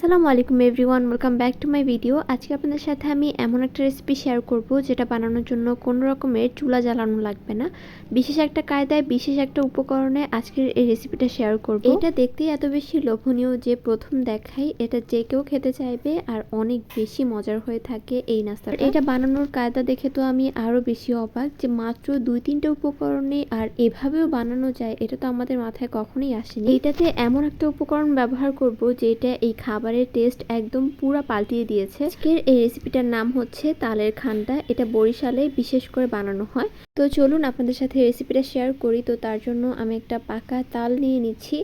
আসসালামু আলাইকুম everyone welcome back to my video. আজকে আপনাদের সাথে আমি এমন একটা রেসিপি শেয়ার করব যেটা বানানোর জন্য কোনো রকমের চুলা জ্বালানো লাগবে না। বিশেষ একটা কায়দায় বিশেষ একটা উপকরণে আজকের এই রেসিপিটা শেয়ার করব। এটা দেখতেই এত বেশি লোভনীয় যে প্রথম দেখাই এটা যে কেউ খেতে চাইবে আর অনেক বেশি মজার হয়ে থাকে এই নাস্তাটা। এটা বানানোর কায়দা দেখে তো আমি আরও বেশি অবাক যে মাত্র দুই তিনটে উপকরণে আর এভাবেও বানানো যায় এটা তো আমাদের মাথায় কখনোই আসেনি। এটাতে এমন একটা উপকরণ ব্যবহার করব যেটা এই খাবারের টেস্ট একদম পুরা পাল্টিয়ে দিয়েছে। আজকের এই রেসিপিটার নাম হচ্ছে তালের খান্ডা। এটা বরিশালে বিশেষ করে বানানো হয়। তো চলুন আপনাদের সাথে রেসিপিটা শেয়ার করি। তো তার জন্য আমি একটা পাকা তাল নিয়ে নিচ্ছি।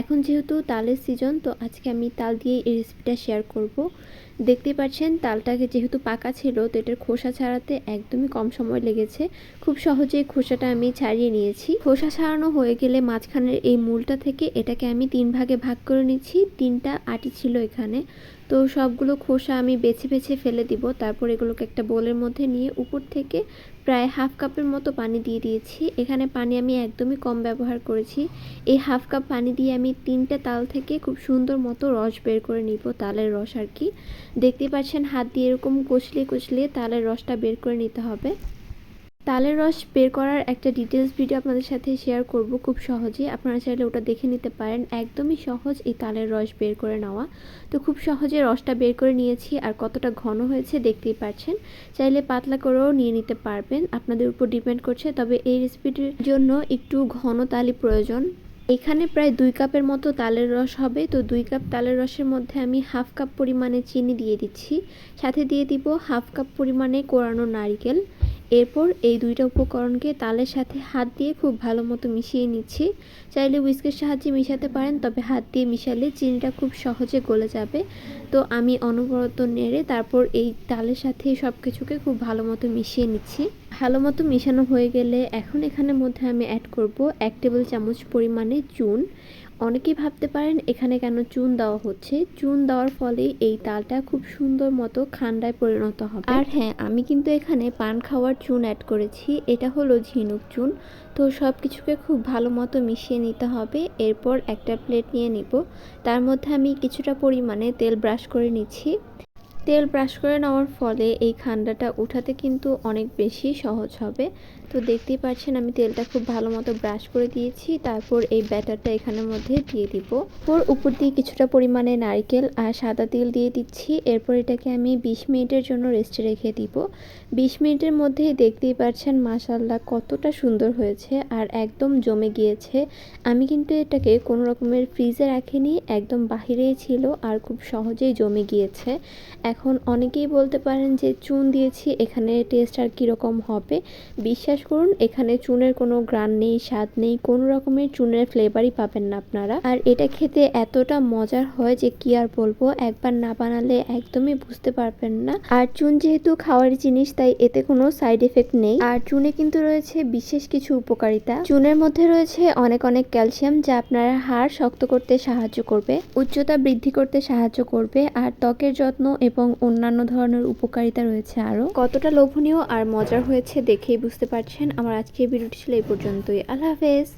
এখন যেহেতু তালের সিজন তো আজকে আমি তাল দিয়ে এই রেসিপিটা শেয়ার করব। দেখতেই পাচ্ছেন, তালটাকে যেহেতু পাকা ছিল, তো এটার খোসা ছাড়াতে একদমই কম সময় লেগেছে। খুব সহজেই খোসাটা আমি ছাড়িয়ে নিয়েছি। খোসা ছাড়ানো হয়ে গেলে মাঝখানের এই মূলটা থেকে এটাকে আমি তিন ভাগে ভাগ করে নিচ্ছি। তিনটা আটি ছিল এখানে। তো সবগুলো খোসা আমি বেছে বেছে ফেলে দিব। তারপর এগুলোকে একটা বোলের মধ্যে নিয়ে উপর থেকে প্রায় হাফ কাপের মতো পানি দিয়ে দিয়েছি। এখানে পানি আমি একদমই কম ব্যবহার করেছি। এই হাফ কাপ পানি দিয়ে আমি তিনটে তাল থেকে খুব সুন্দর মতো রস বের করে নিব তালের রস আর কি। দেখতে পাচ্ছেন হাত দিয়ে এরকম কষলিয়ে কষলিয়ে তালের রসটা বের করে নিতে হবে। তালের রস বের করার একটা ডিটেলস ভিডিও আপনাদের সাথে শেয়ার করব খুব সহজে আপনারা চাইলে ওটা দেখে নিতে পারেন। একদমই সহজ এই তালের রস বের করে নেওয়া। তো খুব সহজে রসটা বের করে নিয়েছি আর কতটা ঘন হয়েছে দেখতেই পাচ্ছেন। চাইলে পাতলা করেও নিয়ে নিতে পারবেন। আপনাদের উপর ডিপেন্ড করছে, তবে এই রেসিপিটির জন্য একটু ঘন তালি প্রয়োজন। এখানে প্রায় দুই কাপের মতো তালের রস হবে। তো দুই কাপ তালের রসের মধ্যে আমি হাফ কাপ পরিমাণে চিনি দিয়ে দিচ্ছি। সাথে দিয়ে দিব হাফ কাপ পরিমাণে কোরানো নারিকেল। এরপর এই দুইটা উপকরণকে তালের সাথে হাত দিয়ে খুব ভালো মতো মিশিয়ে নিচ্ছি। চাইলে উইস্কের সাহায্যে মিশাতে পারেন, তবে হাত দিয়ে মিশালে চিনিটা খুব সহজে গলে যাবে। তো আমি অনবরত নেড়ে তারপর এই তালের সাথে সব কিছুকে খুব ভালো মতো মিশিয়ে নিচ্ছি। ভালো মতো মিশানো হয়ে গেলে এখন এখানের মধ্যে আমি অ্যাড করব এক টেবিল চামচ পরিমাণে চুন। অনেকেই ভাবতে পারেন এখানে কেন চুন দেওয়া হচ্ছে। চুন দেওয়ার ফলে এই তালটা খুব সুন্দর মতো খান্ডায় পরিণত হবে। আর হ্যাঁ আমি কিন্তু এখানে পান খাওয়ার চুন অ্যাড করেছি। এটা হলো ঝিনুক চুন। তো সব কিছুকে খুব ভালো মতো মিশিয়ে নিতে হবে। এরপর একটা প্লেট নিয়ে নিব। তার মধ্যে আমি কিছুটা পরিমাণে তেল ব্রাশ করে নিচ্ছি। তেল ব্রাশ করে নেওয়ার ফলে এই খান্ডাটা উঠাতে কিন্তু অনেক বেশি সহজ হবে। তো দেখতেই পাচ্ছেন, আমি তেলটা খুব ভালো মতো ব্রাশ করে দিয়েছি। তারপর এই ব্যাটারটা এখানের মধ্যে দিয়ে দিব। ওর উপর দিয়ে কিছুটা পরিমাণে নারকেল আর সাদা তেল দিয়ে দিচ্ছি। এরপর এটাকে আমি বিশ মিনিটের জন্য রেস্টে রেখে দিব। বিশ মিনিটের মধ্যেই দেখতেই পাচ্ছেন মাসাল্লাহ কতটা সুন্দর হয়েছে আর একদম জমে গিয়েছে। আমি কিন্তু এটাকে কোনো রকমের ফ্রিজে রাখিনি, একদম বাহিরেই ছিল আর খুব সহজেই জমে গিয়েছে। এখন অনেকেই বলতে পারেন যে চুন দিয়েছি, এখানে টেস্ট আর কীরকম হবে? বিশ্বাস করুন, এখানে চুনের কোনো গ্রান নেই, স্বাদ নেই, কোনো রকমের চুনের ফ্লেভারই পাবেন না আপনারা। আর এটা খেতে এতটা মজার হয় যে কি আর বলব, একবার না বানালে একদমই বুঝতে পারবেন না। আর চুন যেহেতু খাওয়ার জিনিস, তাই এতে কোনো সাইড এফেক্ট নেই। আর চুনে কিন্তু রয়েছে বিশেষ কিছু উপকারিতা। চুনের মধ্যে রয়েছে অনেক অনেক ক্যালসিয়াম, যা আপনার হাড় শক্ত করতে সাহায্য করবে, উচ্চতা বৃদ্ধি করতে সাহায্য করবে, আর ত্বকের যত্ন এবং অন্যান্য ধরনের উপকারিতা রয়েছে আরও। কতটা লোভনীয় আর মজার হয়েছে দেখেই বুঝতে পারছেন আমার আজকের ভিডিওটি ছিল এই পর্যন্তই। আল্লাহ হাফেজ।